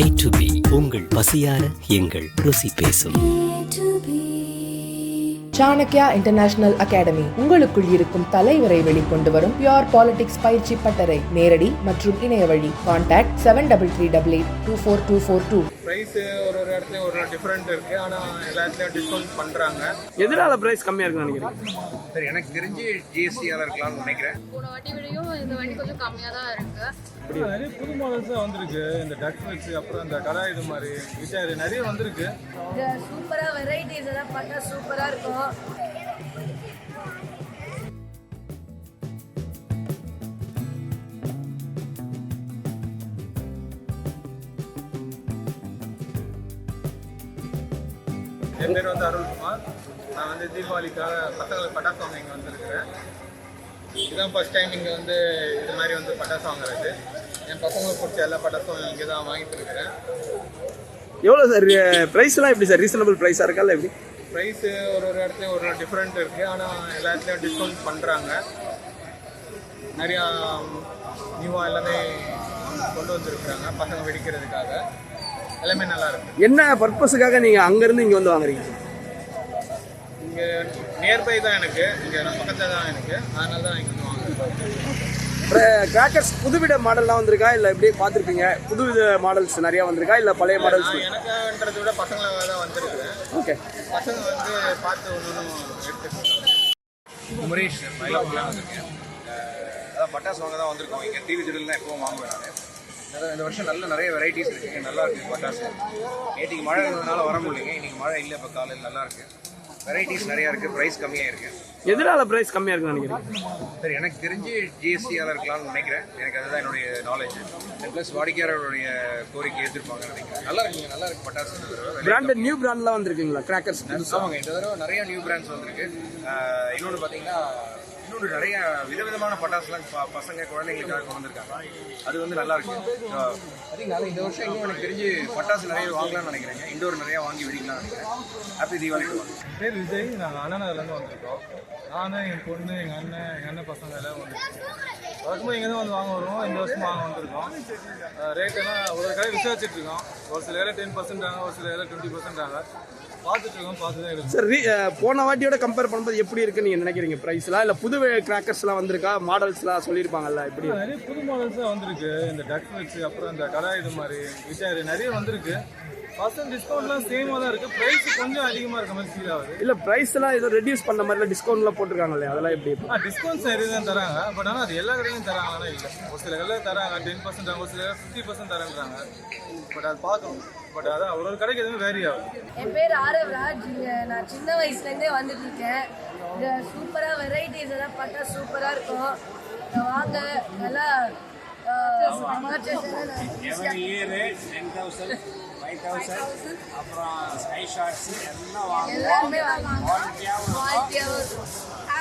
A to உங்கள் பசியார எங்கள் ருசி பேசும். Chanakya international academy. உங்களுக்குள் இருக்கும் தலைவரை வெளிக்கொண்டு வரும் பியோர் பாலிடிக்ஸ் பயிற்சி பட்டறை. நேரடி மற்றும் இணைய வழி. Contact seven double three double eight two four two four two price ஒரு ஒரு இடத்துலையும் ஒரு டிஃப்ரெண்ட் இருக்கு. ஆனால் எல்லா இடத்துலையும் டிஸ்கவுண்ட் பண்ணுறாங்க எதனால பிரைஸ் கம்மியா இருக்குன்னு நினைக்கிறீங்க? சரி எனக்கு தெரிஞ்சு ஜிஎஸ்டியால இருக்கலாம்னு நினைக்கிறேன். போன வாட்டி விடையும் இந்த வாட்டி கொஞ்சம் கம்மியாக தான் இருக்கு. நிறைய புது மாடல்ஸ் தான் வந்திருக்கு. இந்த டக் வச்சு அப்புறம் இந்த கடை இது மாதிரி. கிட்டார் நிறைய வந்திருக்கு. சூப்பராக வெரைட்டிஸ் எல்லாம் பார்த்தா சூப்பராக இருக்கும். என் பேர் வந்து அருள்குமார் நான் வந்து தீபாவளிக்காக பசங்களுக்கு பட்டாசு வாங்க இங்கே வந்திருக்கிறேன். இதுதான் ஃபர்ஸ்ட் டைம் இங்கே வந்து இது மாதிரி வந்து பட்டாசு வாங்குறது என் பசங்களுக்கு பிடிச்ச எல்லா பட்டாசும் இங்கே தான் வாங்கிட்டு இருக்கிறேன். எவ்வளோ சார் ப்ரைஸ்லாம் எப்படி சார் ரீசனபிள் ப்ரைஸாக இருக்கா இல்லை எப்படி? ப்ரைஸ் ஒரு ஒரு இடத்துலையும் ஒரு டிஃப்ரெண்ட் இருக்குது ஆனால் எல்லா இடத்துலையும் டிஸ்கவுண்ட் பண்ணுறாங்க நிறையா நியூவாக எல்லாமே கொண்டு வந்திருக்கிறாங்க. பசங்க வெடிக்கிறதுக்காக. எல்லாமே நல்லா இருக்கு. என்ன பர்பஸுக்காக நீங்கள் அங்கேருந்து இங்கே வந்து வாங்குறீங்க? இங்கே நியர்பை தான் எனக்கு. இங்கே பக்கத்தில் தான் எனக்கு. அதனால தான் இங்கே வந்து வாங்குறேன். கிராக்கர்ஸ் புதுவித மாடல்லாம் வந்திருக்கா? இல்லை எப்படி பார்த்துருப்பீங்க? புதுவித மாடல்ஸ் நிறையா வந்திருக்கா? இல்லை பழைய மாடல்ஸ் எனக்குன்றதை விட பசங்களாக தான் வந்திருக்கிறேன். ஓகே பசங்க வந்து பார்த்து ஒன்று ஒன்றும் எடுத்துக்கிட்டாங்க குமரேஷ் மயிலாப்பூர்லாம் வந்திருக்கேன். அஹ் அதான் பட்டாசு வாங்க தான் வந்திருக்கோம். இங்கே டிவி திடல் தான் எப்பவும் வாங்குவேன் நான். இந்த வருஷம் நல்ல நிறைய வெரைட்டிஸ் இருக்குங்க நல்லா இருக்கு பட்டாசு. நேற்றுக்கு மழை இருந்ததுனால வர முடியலைங்க. இன்னைக்கு மழை இல்லை இப்போ காலையில் நல்லா இருக்கு. வெரைட்டிஸ் நிறையா இருக்கு ப்ரைஸ் கம்மியாக இருக்கு. எதனால ப்ரைஸ் கம்மியாக இருக்குன்னு நினைக்கிறீங்க? சரி எனக்கு தெரிஞ்சு ஜிஎஸ்டியால இருக்கலாம்னு நினைக்கிறேன். எனக்கு அதுதான் என்னுடைய நாலேஜ் ப்ளஸ் வாடிக்கையாளருடைய கோரிக்கை ஏற்றிருப்பாங்கன்னு நினைக்கிறேன். நல்லா இருக்குங்க நல்லா இருக்கு. பட்டாசு பிராண்டட் நியூ பிராண்ட்லாம் வந்திருக்குங்களா? கிராக்கர்ஸ் ஆமாங்க இந்த தடவை நிறைய நியூ பிராண்ட்ஸ் வந்திருக்கு. இன்னொன்று பார்த்தீங்கன்னா இன்னொன்று நிறைய விதவிதமான பட்டாசுலாம் பசங்க குழந்தைங்களுக்காக கொண்டு வந்திருக்காங்க. அது வந்து நல்லா இருக்கு அதிகம் இந்த வருஷம் இன்னும் எனக்கு தெரிஞ்சு பட்டாசு நிறைய வாங்கலாம்னு நினைக்கிறேங்க. இண்டோர் நிறைய வாங்கி வெடிக்கலாம்னு நினைக்கிறேன். ஹாப்பி தீபாவளி to பேர் விஜய். நாங்கள் அண்ணனதுலேருந்து வந்திருக்கோம். நான் என் பொண்ணு எங்கள் அண்ணன் எங்கள் அண்ணன் பசங்க எல்லாம் வந்திருக்கோம். வருஷமும் இங்கே தான் வந்து வாங்க வருவோம் இந்த வருஷம் வாங்க வந்திருக்கோம். ரேட்டெல்லாம் ஒரு ஒரு கடை விசாரிச்சுட்டு இருக்கோம். ஒரு சில இடம் டென் பர்சன்டாங்க ஒரு சில இதில் டுவெண்ட்டி பர்சன்ட் சார் போன வாட்டியோட கம்பேர் பண்ணும்போது எப்படி இருக்குன்னு நீங்கள் நினைக்கிறீங்க? ப்ரைஸ்லாம் இல்லை புது கிராக்கர்ஸ்லாம் வந்திருக்கா? மாடல்ஸ்லாம் சொல்லியிருப்பாங்கல்ல எப்படி? நிறைய புது மாடல்ஸ் தான் வந்திருக்கு. இந்த டக் வச்சு அப்புறம் இந்த கடை இது மாதிரி நிறைய வந்திருக்கு. பர்சன்ட் டிஸ்கவுண்ட்லாம் சேமாக தான் இருக்குது ப்ரைஸ் கொஞ்சம் அதிகமாக இருக்க மாதிரி ஃபீல் ஆகுது. இல்லை ப்ரைஸ்லாம் ஏதோ ரெடியூஸ் பண்ண மாதிரிலாம் டிஸ்கவுண்ட்லாம் போட்டிருக்காங்களே அதெல்லாம் எப்படி ஆ நிறைய தான் தராங்க. பட் ஆனால் அது எல்லா கடையிலும் தராங்களா இல்லை. ஒரு சில கடையில் தராங்க டென் பர்சன்ட் ஒரு சில ஃபிஃப்டி பர்சன்ட் தரேன்றாங்க பட் அது பார்க்கணும். பட் அதான் ஒரு ஒரு கடைக்கு எதுவும் வேரி ஆகுது. என் பேர் ஆரவ் ராஜ் நான் சின்ன வயசுலேருந்தே வந்துட்டு இருக்கேன் சூப்பராக வெரைட்டிஸ் எல்லாம் பார்த்தா சூப்பராக இருக்கும். வாங்க நல்லா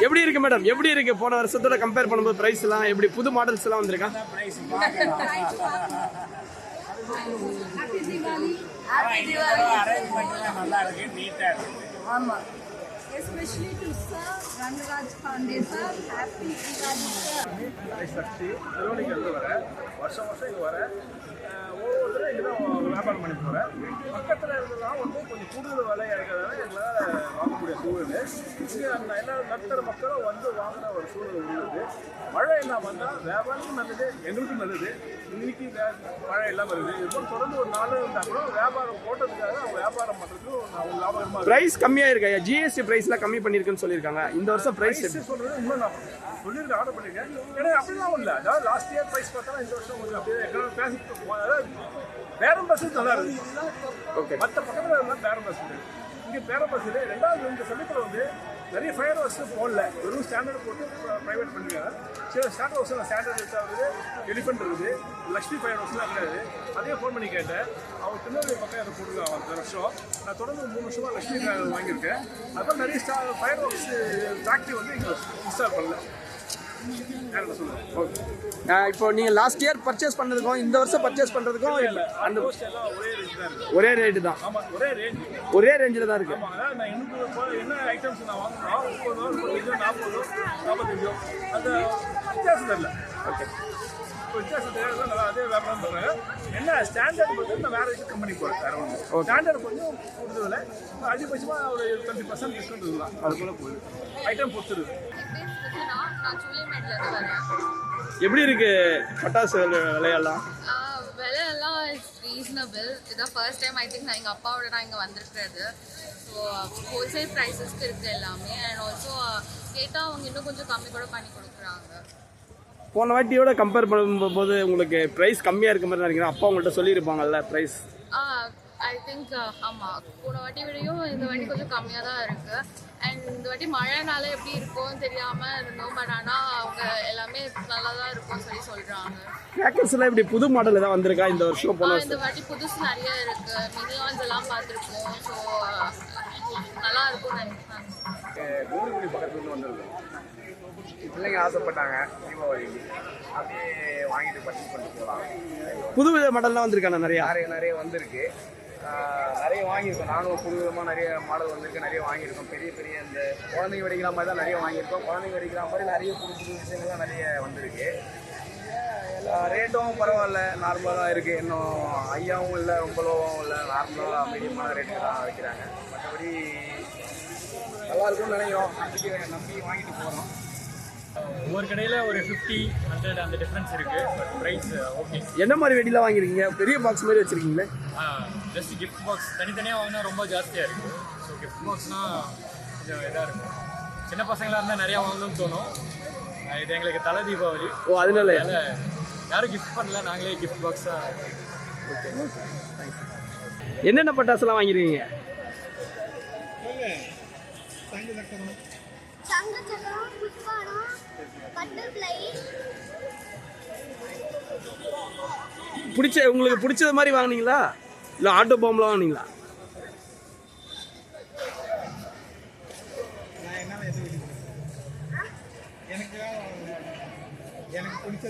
எப்படி இருக்கு மேடம் எப்படி இருக்கு? போன வருஷத்தோட கம்பேர் பண்ணும்போது பிரைஸ் எல்லாம் எப்படி? புது மாடல்ஸ் எல்லாம் வந்திருக்கா? ஹாப்பி தீபாவளி ஆமாம் especially to sir Rangaraj Pandey sir happy Deepavali sir Sakthi திருவண்ணிக்கு வரேன் வருஷம் வருஷம் இங்கே வரேன் ஒவ்வொருத்தரும் இங்கே தான் வியாபாரம் பண்ணி போகிறேன் பக்கத்தில் இருந்தெல்லாம் வந்து கொஞ்சம் கூடுதல் விலையாக இருக்கிறதால எங்களால் வாங்க முடியாத சூழ்நிலை இங்கே அந்த எல்லா நடுத்தர மக்களும் வந்து வாங்குற ஒரு சூழ்நிலை உள்ளது. மழை எல்லாம் வந்தால் வியாபாரமும் நல்லது எங்களுக்கும் நல்லது. இன்னைக்கு மழை எல்லாம் வருது இப்போ தொடர்ந்து ஒரு நாள் இருந்தால் கூட வியாபாரம் போட்டதுக்காக அவங்க வியாபாரம் பண்ணுறதுக்கு லாபகரமாக இருக்கும். பிரைஸ் கம்மியா இருக்கா ஜிஎஸ்டி பிரைஸ்லாம் கம்மி பண்ணிருக்குன்னு சொல்லியிருக்காங்க. இந்த வருஷம் பிரைஸ் சொல்றது இன்னும் நான் சொல்லியிருக்கேன் ஆர்டர் பண்ணியிருக்கேன். ஏன்னா அப்படிலாம் இல்லை. அதாவது லாஸ்ட் இயர் ப்ரைஸ் பார்த்தா இந்த வருஷம் கொஞ்சம் அப்படியே எங்களோட பேசி அதாவது பேரம் பஸ் நல்லா இருக்கு. ஓகே. மற்ற பக்கத்தில் இருந்தால் பேரம் பஸ் இங்கே பேரம் பஸ் ரெண்டாவது இந்த சமயத்தில் வந்து நிறைய ஃபயர் ஹவுஸ் போடல. வெறும் ஸ்டாண்டர்ட் போட்டு ப்ரைவேட் பண்ணிருக்காங்க. சில ஸ்டாண்டர்ட் ஹவுஸ் ஸ்டாண்டர்ட் ஹவுஸ் ஆகுது எலிஃபென்ட் இருக்குது. லக்ஷ்மி ஃபயர் ஹவுஸ்லாம் கிடையாது. அதே ஃபோன் பண்ணி கேட்டேன். அவங்க திருநெல்வேலி பக்கம் அதை போட்டுருக்காங்க அந்த வருஷம் நான் தொடர்ந்து மூணு வருஷமாக லக்ஷ்மி வாங்கியிருக்கேன். அப்புறம் நிறைய ஸ்டா ஃபயர் ஹவுஸ் ஃபேக்ட்ரி வந்து இங்கே இன்ஸ்டால் பண்ணல. இப்போ நீங்க லாஸ்ட் இயர் பர்ச்சேஸ் பண்ணதுக்கும் இந்த வருஷம் பர்ச்சேஸ் பண்றதுக்கும் இல்லை அந்த ஒரே ரேட்டு தான் ஒரே ரேஞ்ச் ஒரே ரேஞ்சில் தான். இருக்கு. ஓகே என்ன ஸ்டாண்டர்ட் நான் வேற இது கம்பெனி போகிறேன் வேற ஒன்று ஸ்டாண்டர்ட் கொஞ்சம் கூடுதல் அதிகபட்சமாக ஒரு டுவெண்ட்டி பர்சன்ட் டிஸ்கவுண்ட் இருக்கலாம். அதுக்குள்ளே போகுது. ஐட்டம் சுஜனா நான் சூலிமேட்ல இருந்து வரேன். எப்படி இருக்கு? பட்டாசு விலை- விலையெல்லாம் ஆஹ் விலை எல்லாம் ரீசனபிள் இதான் ஃபர்ஸ்ட் டைம் ஐ திங்க் நான் எங்கள் அப்பாவோட நான் இங்கே வந்திருக்கிறது. ஸோ ஹோல்சேல் ப்ரைஸஸ்க்கு இருக்குது எல்லாமே. அண்ட் ஆல்சோ கேட்டால் அவங்க இன்னும் கொஞ்சம் கம்மி கூட பண்ணி கொடுக்குறாங்க. போன வாட்டியோட கம்பேர் பண்ணும்போது உங்களுக்கு ப்ரைஸ் கம்மியாக இருக்க மாதிரி நினைக்கிறேன். அப்பா உங்கள்கிட்ட சொல்லியிருப்பாங்கல்ல ப்ரைஸ் ஐ திங்க் ஆமாம் போன வாட்டி விடையும் இந்த வாட்டி கொஞ்சம் கம்மியாக தான் இருக்குது அண்ட் இந்த வாட்டி மழைனால எப்படி இருக்கும்னு தெரியாமல் இருந்தோம். பட் ஆனால் அவங்க எல்லாமே நல்லா தான் இருக்கும்னு சொல்லி சொல்கிறாங்க எல்லாம் இப்படி புது மாடல் தான் வந்திருக்கா இந்த வருஷம் போன இந்த வாட்டி புதுசு நிறைய இருக்கு. மினியான்ஸ் எல்லாம் பார்த்துருக்கோம். ஸோ நல்லா இருக்கும் நினைக்கிறேன். தூத்துக்குடி பக்கத்துலேருந்து வந்திருக்கோம் பிள்ளைங்க ஆசைப்பட்டாங்க தீபாவளி. அப்படியே வாங்கிட்டு பர்ச்சேஸ் பண்ணிட்டு போகலாம். புது வித மாடல்லாம் வந்திருக்காண்ணா நிறையா? நிறைய நிறைய வந்திருக்கு. நிறைய வாங்கியிருக்கோம். நானும் புது விதமாக நிறைய மாடல் வந்திருக்கு. நிறைய வாங்கியிருக்கோம். பெரிய பெரிய இந்த குழந்தைங்க வெடிக்கிற மாதிரி தான் நிறைய வாங்கியிருக்கோம். குழந்தைங்க வெடிக்கிற மாதிரி நிறைய புது புது விஷயங்கள்லாம் நிறைய வந்திருக்கு. ரேட்டும் பரவாயில்ல. நார்மலாக இருக்குது இன்னும் ஐயாவும் இல்லை ரொம்ப இல்லை. நார்மலாக மீடியமான ரேட்டு தான் வைக்கிறாங்க மற்றபடி நல்லா இருக்கும்னு நினைக்கிறோம். நம்பிக்கை நம்பி வாங்கிட்டு போகிறோம் ஒவ்வொரு கடையில் ஒரு ஃபிஃப்டி ஹண்ட்ரட் அந்த டிஃப்ரென்ஸ் இருக்குது பட் ப்ரைஸ் ஓகே என்ன மாதிரி வெடிலாம் வாங்கிருக்கீங்க? பெரிய பாக்ஸ் மாதிரி வச்சிருக்கீங்களே? ஜஸ்ட் கிஃப்ட் பாக்ஸ் தனித்தனியாக வாங்கினா ரொம்ப ஜாஸ்தியாக இருக்குது ஸோ கிஃப்ட் பாக்ஸ்னால் கொஞ்சம் இதாக இருக்கும் சின்ன பசங்களாக இருந்தால் நிறையா வாங்கணும்னு தோணும். இது எங்களுக்கு தலை தீபாவளி. ஓ அதனால அதனால் யாரும் கிஃப்ட் பண்ணல. நாங்களே கிஃப்ட் பாக்ஸாக என்னென்ன பட்டாசுலாம் வாங்கிருக்கீங்க? சங்கச்சக்கரம் புஷ்பானம் பட்டர்ஃப்ளை பிடிச்ச உங்களுக்கு பிடிச்சது மாதிரி வாங்குனீங்களா? இல்லை ஆட்டோ பாம்லாம் வாங்குனீங்களா? எனக்கு பிடிச்ச